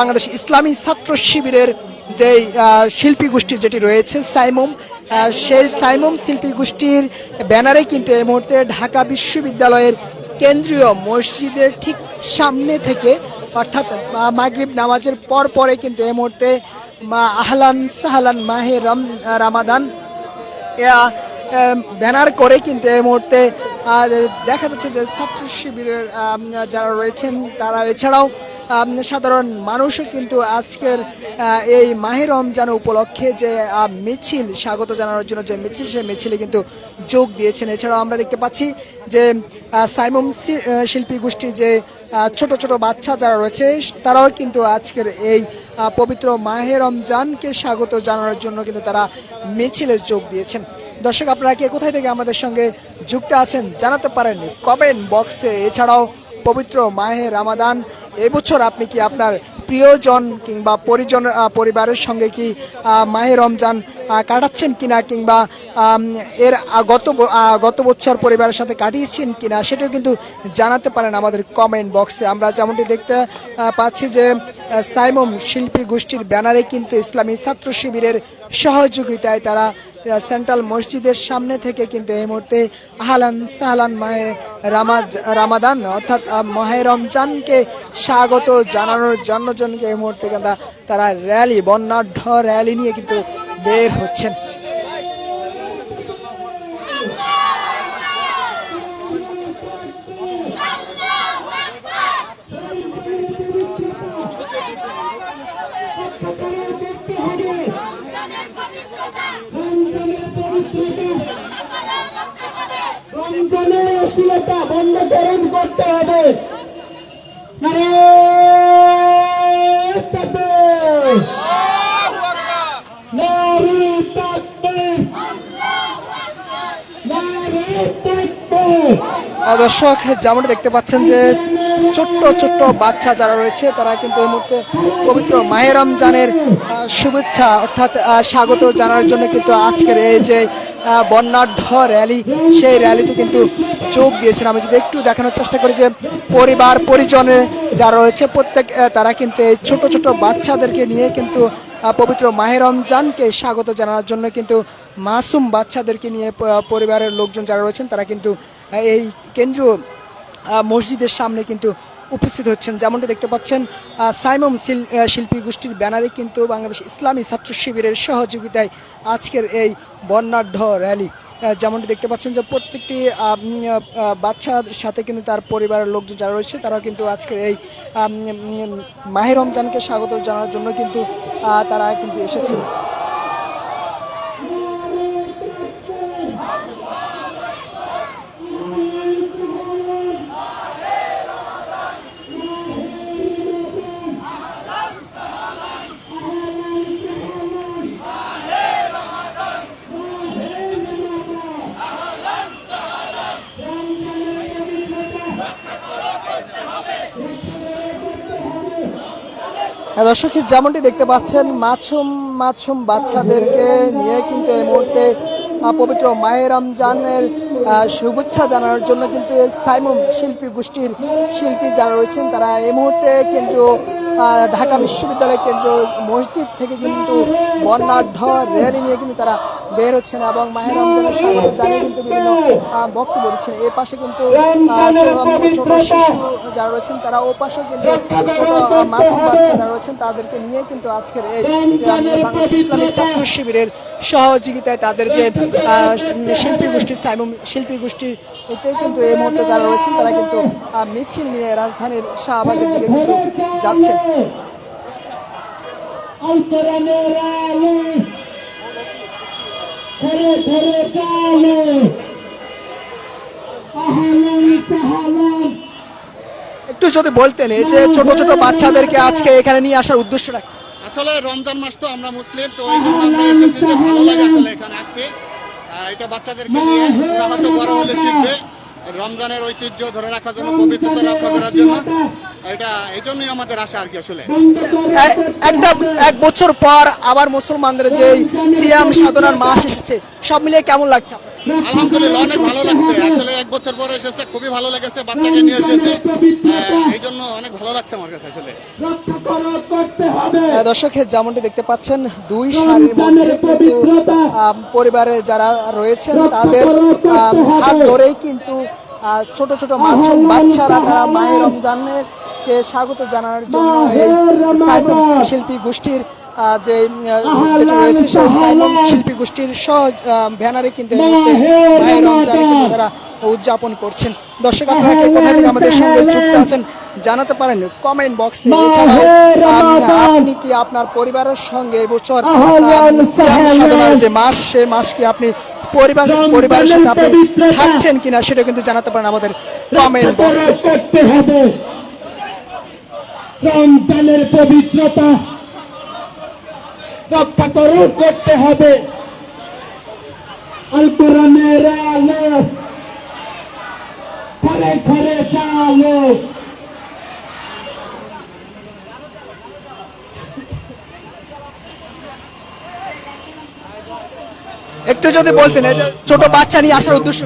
বাংলাদেশ ইসলামী ছাত্র শিবিরের যে শিল্পী গোষ্ঠী যেটি রয়েছে, সাইমুম সেই সাইমুম শিল্পী গোষ্ঠীর ব্যানারে কিন্তু এই মুহূর্তে ঢাকা বিশ্ববিদ্যালয়ের কেন্দ্রীয় মসজিদের ঠিক সামনে থেকে, অর্থাৎ মাগরিব নামাজের পর পরে কিন্তু এই মুহূর্তে, মা, আহলান সাহলান মাহে রম, রামাদান ব্যানার করে কিন্তু এই মুহূর্তে দেখা যাচ্ছে যে ছাত্র শিবিরের যারা রয়েছেন, তারা এছাড়াও সাধারণ মানুষও কিন্তু আজকের এই মাহে রমজান উপলক্ষে যে মিছিল, স্বাগত জানানোর জন্য যে মিছিল, সে মিছিলে কিন্তু যোগ দিয়েছেন। এছাড়াও আমরা দেখতে পাচ্ছি যে সাইমুম শিল্পী গোষ্ঠীর যে ছোট ছোট বাচ্চা যারা রয়েছে, তারাও কিন্তু আজকের এই পবিত্র মাহে রমজানকে স্বাগত জানানোর জন্য কিন্তু তারা মিছিলে যোগ দিয়েছেন। দর্শক, আপনারা কে কোথায় থেকে আমাদের সঙ্গে যুক্ত আছেন জানাতে পারেন কমেন্ট বক্সে। এছাড়াও পবিত্র মাহে রামাদান এবছর আপনি কি আপনার প্রিয়জন কিংবা পরিজন পরিবারের সঙ্গে কি মাহে রমজান কাটাচ্ছেন কিনা কিংবা এর গত গত বছর পরিবারের সাথে কাটিয়েছেন কিনা সেটাও কিন্তু জানাতে পারেন আমাদের কমেন্ট বক্সে। আমরা যেমনটি দেখতে পাচ্ছি যে সাইমম শিল্পী গোষ্ঠীর ব্যানারে কিন্তু ইসলামী ছাত্র শিবিরের সহযোগিতায় তারা সেন্ট্রাল মসজিদের সামনে থেকে কিন্তু এই মুহূর্তে আহলান সাহলান মাহে রামাজ, রামাদান, অর্থাৎ মাহে রমজানকে স্বাগত জানানোর জন্য জনকে এই মুহূর্তে কিন্তু তারা র্যালি বন্যাঢ্য র্যালি নিয়ে কিন্তু বের হচ্ছেন। অশ্লীলতা বন্ধ করণ করতে হবে। দর্শক, যেমনটা দেখতে পাচ্ছেন যে ছোট্ট ছোট্ট বাচ্চা যারা রয়েছে, তারা কিন্তু এই মুহূর্তে পবিত্র মাহে রমজানের শুভেচ্ছা অর্থাৎ স্বাগত জানার জন্য কিন্তু আজকের এই যে বর্ণাঢ্য র্যালি সেই র্যালিতে কিন্তু যোগ দিয়েছেন। আমি যদি একটু দেখানোর চেষ্টা করি যে পরিবার, পরিজনে যারা রয়েছে, প্রত্যেক তারা কিন্তু এই ছোট ছোট বাচ্চাদেরকে নিয়ে কিন্তু পবিত্র মাহে রমজানকে স্বাগত জানানোর জন্য কিন্তু মাসুম বাচ্চাদেরকে নিয়ে পরিবারের লোকজন যারা রয়েছেন, তারা কিন্তু এই কেন্দ্রীয় মসজিদের সামনে কিন্তু উপস্থিত হচ্ছেন। যেমনটা দেখতে পাচ্ছেন সাইমম শিল- শিল্পী গোষ্ঠীর ব্যানারে কিন্তু বাংলাদেশ ইসলামী ছাত্র শিবিরের সহযোগিতায় আজকের এই বর্ণাঢ্য র্যালি। যেমনটি দেখতে পাচ্ছেন যে প্রত্যেকটি বাচ্চার সাথে কিন্তু তার পরিবারের লোকজন যারা রয়েছে তারা কিন্তু আজকের এই আম, উম, মাহে রমজানকে স্বাগত জানানোর জন্য কিন্তু তারা কিন্তু এসেছেন। দর্শক যেমনটি দেখতে পাচ্ছেন, মাছুম মাছুম বাচ্চাদেরকে নিয়ে কিন্তু এই মুহূর্তে পবিত্র মায়ের রমজানের শুভেচ্ছা জানানোর জন্য কিন্তু সাইমুম শিল্পী গোষ্ঠীর শিল্পী যারা রয়েছেন, তারা এই মুহূর্তে কিন্তু ঢাকা বিশ্ববিদ্যালয় কেন্দ্র মসজিদ থেকে কিন্তু বর্ণাঢ্য র্যালি নিয়ে কিন্তু তারা বের হচ্ছেন এবং মাহের রমজানের স্বাগত জানিয়ে কিন্তু বিভিন্ন বক্তব্য দিচ্ছেন। এই পাশে কিন্তু ছোট শিশু যারা রয়েছেন তারা ও পাশে কিন্তু ছোট মাসুম বাচ্চা যারা রয়েছেন তাদেরকে নিয়ে কিন্তু আজকের এই ইসলামী ছাত্র শিবিরের সহযোগিতায় তাদের যে আহ, শিল্পী গোষ্ঠী সাইমুম শিল্পী গোষ্ঠী এতে কিন্তু এই মুহূর্তে যারা রয়েছেন তারা কিন্তু মিছিল নিয়ে রাজধানীর শাহবাগের দিকে কিন্তু যাচ্ছেন। চালো। একটু যদি বলতেন এই যে ছোট ছোট বাচ্চাদেরকে আজকে এখানে নিয়ে আসার উদ্দেশ্যটা? আসলে রমজান মাস তো আমরা মুসলিম তো এই জন্য আমরা এসেছি যে ভালো লাগে আসলে এখানে আসছি এটা বাচ্চাদেরকে নিয়ে হয়তো বড় হলে শিখবে। রমজানের ঐতিহ্য ধরে রাখার জন্য পবিত্রতা রক্ষা করার জন্য এটা এই জন্যই আমাদের আশা আর কি আসলে। একটা এক বছর পর আবার মুসলমানদের যে সিয়াম সাধনার মাস এসেছে সব মিলিয়ে কেমন লাগছে আপনার? আলহামদুলিল্লাহ অনেক ভালো লাগছে। আসলে এক বছর পরে এসেছে খুবই ভালো লেগেছে বাচ্চাকে নিয়ে এসেছে। এই জন্য অনেক ভালো লাগছে আমার কাছে আসলে। আহ, দর্শক যেমনটি দেখতে পাচ্ছেন দুই সারির মধ্যে পরিবারে যারা রয়েছেন তাদের আহ, হাত ধরেই কিন্তু আহ, ছোট ছোট মাসুম বাচ্চারা তারা মায়ের রমজানের কে স্বাগত জানানোর জন্য এই শিল্পী গোষ্ঠীর যে যেটা রয়েছে সেই শিল্পী গোষ্ঠীর সহ ব্যানারে কিন্তু এই মুহূর্তে তারা উদযাপন করছেন। দর্শক আপনারা কে কোথা থেকে আমাদের সঙ্গে যুক্ত আছেন জানাতে পারেন কমেন্ট বক্সে। আপনি কি আপনার পরিবারের সঙ্গে এবছর যে মাস সে মাস কি আপনি পরিবার পরিবারের সাথে আপনি থাকছেন কিনা সেটা কিন্তু জানাতে পারেন আমাদের কমেন্ট বক্সে। রমজানের পবিত্রতা। রক্ষা করো করতে হবে। আল চালো একটু যদি বলতেন ছোট বাচ্চা নিয়ে আসার উদ্দেশ্য।